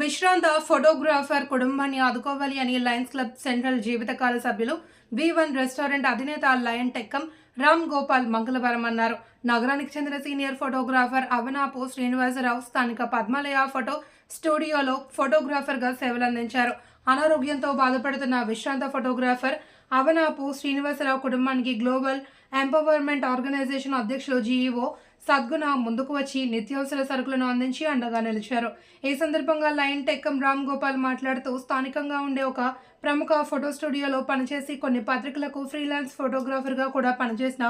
విశ్రాంత ఫోటోగ్రాఫర్ కుటుంబాన్ని ఆదుకోవాలి అని లయన్స్ క్లబ్ సెంట్రల్ జీవితకాల సభ్యులు బి వన్ రెస్టారెంట్ అధినేత లయన్ టెక్కం రామ్ గోపాల్ మంగళవారం అన్నారు. నగరానికి చెందిన సీనియర్ ఫోటోగ్రాఫర్ అవనాపు శ్రీనివాసరావు స్థానిక పద్మాలయ ఫోటో స్టూడియోలో ఫోటోగ్రాఫర్గా సేవలందించారు. అనారోగ్యంతో బాధపడుతున్న విశ్రాంత ఫోటోగ్రాఫర్ అవనాపు శ్రీనివాసరావు కుటుంబానికి గ్లోబల్ ఎంపవర్మెంట్ ఆర్గనైజేషన్ అధ్యక్షులు జీఈఓ సద్గుణ ముందుకు వచ్చి నిత్యావసర సరుకులను అందించి అండగా నిలిచారు. ఈ సందర్భంగా లైన్ టెక్కం రామ్ గోపాల్ మాట్లాడుతూ స్థానికంగా ఉండే ఒక ప్రముఖ ఫోటో స్టూడియోలో పనిచేసి కొన్ని పత్రికలకు ఫ్రీలాన్స్ ఫోటోగ్రాఫర్గా కూడా పనిచేసిన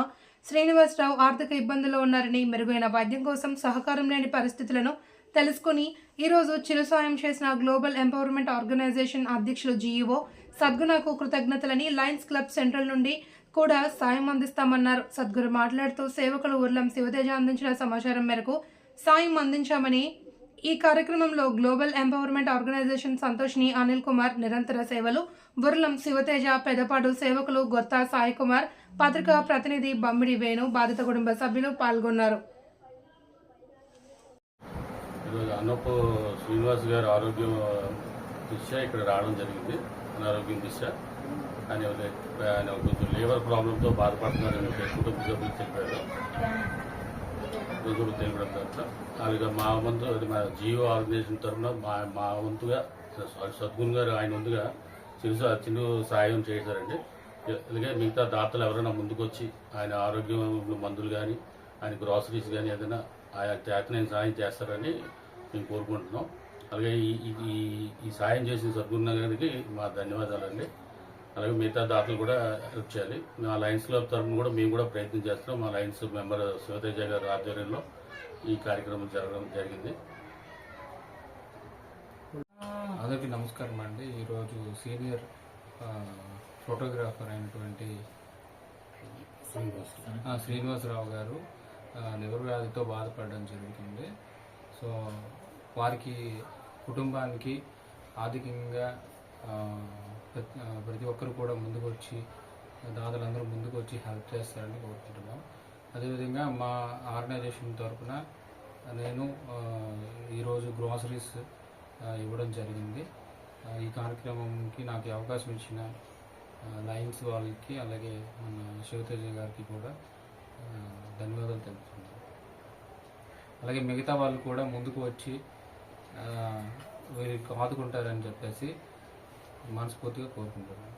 శ్రీనివాసరావు ఆర్థిక ఇబ్బందుల్లో ఉన్నారని మెరుగైన వైద్యం కోసం సహకారం లేని పరిస్థితులను తెలుసుకుని ఈరోజు చిరుసాయం చేసిన గ్లోబల్ ఎంపవర్మెంట్ ఆర్గనైజేషన్ అధ్యక్షులు జీఈఓ సద్గుణకు కృతజ్ఞతలని లయన్స్ క్లబ్ సెంట్రల్ నుండి కూడా సాయం అందిస్తామన్నారు. సద్గురు మాట్లాడుతూ సేవకులు ఉర్లం శివతేజ అందించిన సమాచారం మేరకు సాయం అందించామని ఈ కార్యక్రమంలో గ్లోబల్ ఎంపవర్మెంట్ ఆర్గనైజేషన్ సంతోష్ని అనిల్ కుమార్ నిరంతర సేవలు బుర్లం శివతేజ పెదపాడు సేవకులు గొత్త సాయి కుమార్ పత్రికా ప్రతినిధి బమ్మిడి వేణు బాధిత కుటుంబ సభ్యులు పాల్గొన్నారు. శ్రీనివాస్ గారు ఆరోగ్యం దిశ ఇక్కడ రావడం జరిగింది. అనారోగ్యం దిశ. ఆయన ఆయన కొంచెం లేబర్ ప్రాబ్లంతో బాధపడుతున్నారని కుటుంబ సభ్యులు తెలిపారు రుజువులు తెలియడం తర్వాత అలాగే మా వంతు అది మా జియో ఆర్గనైజేషన్ తరఫున మా మా వంతుగా సద్గురు గారు ఆయన వంతుగా చిరు చిన్న సాయం చేశారండి. అలాగే మిగతా దాతలు ఎవరైనా ముందుకొచ్చి ఆయన ఆరోగ్యం మందులు కానీ ఆయన గ్రాసరీస్ కానీ ఏదైనా ఆయన చేతనైన సాయం చేస్తారని మేము కోరుకుంటున్నాం. అలాగే ఈ ఈ- సాయం చేసిన సద్గురు గారికి మా ధన్యవాదాలండి. అలాగే మిగతా దాతలు కూడా హెల్ప్ చేయాలి. మా లయన్స్ క్లబ్ తరఫున కూడా మేము కూడా ప్రయత్నం చేస్తున్నాం. మా లయన్స్ మెంబర్ శివతేజ గారి ఆధ్వర్యంలో ఈ కార్యక్రమం జరగడం జరిగింది. అందరికీ నమస్కారం అండి. ఈరోజు సీనియర్ ఫోటోగ్రాఫర్ అయినటువంటి ఆ, శ్రీనివాసరావు గారు ఆ, లివర్ వ్యాధితో బాధపడడం జరుగుతుంది. సో వారికి కుటుంబానికి ఆర్థికంగా ప్రతి ప్రతి ఒక్కరు కూడా ముందుకు వచ్చి దాతలందరూ ముందుకు వచ్చి హెల్ప్ చేస్తారని కోరుకుంటున్నాం. అదేవిధంగా మా ఆర్గనైజేషన్ తరఫున నేను ఈరోజు గ్రోసరీస్ ఇవ్వడం జరిగింది. ఈ కార్యక్రమంకి నాకు అవకాశం ఇచ్చిన లైన్స్ లయన్స్ వాళ్ళకి అలాగే మన శివతేజ గారికి కూడా ధన్యవాదాలు తెలుపుతున్నాను. అలాగే మిగతా వాళ్ళు కూడా ముందుకు వచ్చి వీరికి ఆదుకుంటారని చెప్పేసి మనస్ఫూర్తిగా కోరుకుంటున్నాను.